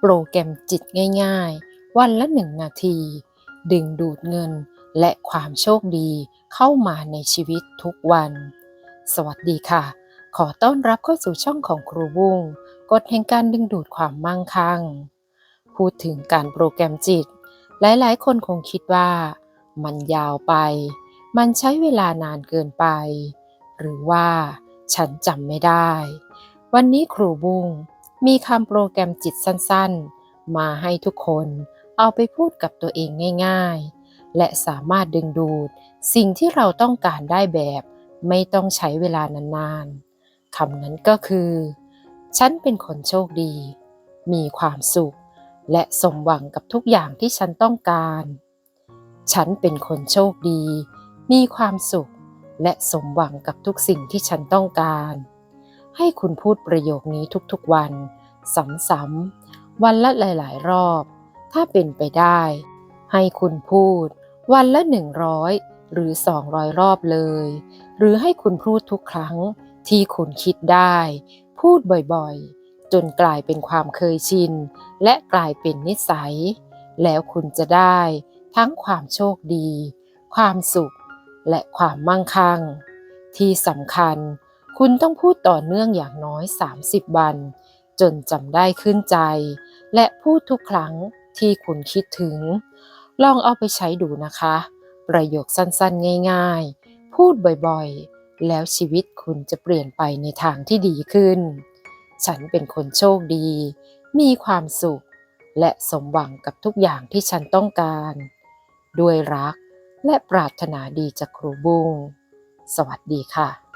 โปรแกรมจิตง่ายๆ วันละหนึ่งนาที ดึงดูดเงินและความโชคดีเข้ามาในชีวิตทุกวัน สวัสดีค่ะ ขอต้อนรับเข้าสู่ช่องของครูบุ้งกฎแห่งการดึงดูดความมั่งคั่ง พูดถึงการโปรแกรมจิต หลายๆ คนคงคิดว่า มันยาวไป มันใช้เวลานานเกินไป หรือว่า ฉันจำไม่ได้ วันนี้ครูบุ้ง มีคำโปรแกรมจิตสั้นๆ มาให้ทุกคนเอาไปพูดกับตัวเองง่ายๆ และสามารถดึงดูดสิ่งที่เราต้องการได้แบบไม่ต้องใช้เวลานานๆคำนั้นก็คือ ฉันเป็นคนโชคดี มีความสุข และสมหวังกับทุกอย่างที่ฉันต้องการ ฉันเป็นคนโชคดี มีความสุข และสมหวังกับทุกสิ่งที่ฉันต้องการ ให้คุณพูดประโยคนี้ทุกๆวัน ซ้ำๆ วันละหลายๆ รอบ ถ้าเป็นไปได้ ให้คุณพูด วันละ 100 หรือ 200 รอบเลย หรือให้คุณพูดทุกครั้งที่คุณคิดได้ พูดบ่อยๆ จนกลายเป็นความเคยชิน และกลายเป็นนิสัย แล้วคุณจะได้ทั้งความโชคดี ความสุข และความมั่งคั่ง ที่สำคัญ คุณต้องพูดต่อเนื่องอย่างน้อย 30 วัน จนจำได้ขึ้นใจ และพูดทุกครั้งที่คุณคิดถึง ลองเอาไปใช้ดูนะคะ ประโยคสั้นๆ ง่ายๆ พูดบ่อยๆ แล้วชีวิตคุณจะเปลี่ยนไปในทางที่ดีขึ้น ฉันเป็นคนโชคดี มีความสุข และสมหวังกับทุกอย่างที่ฉันต้องการ ด้วยรักและปรารถนาดีจากครูบุ้งสวัสดีค่ะ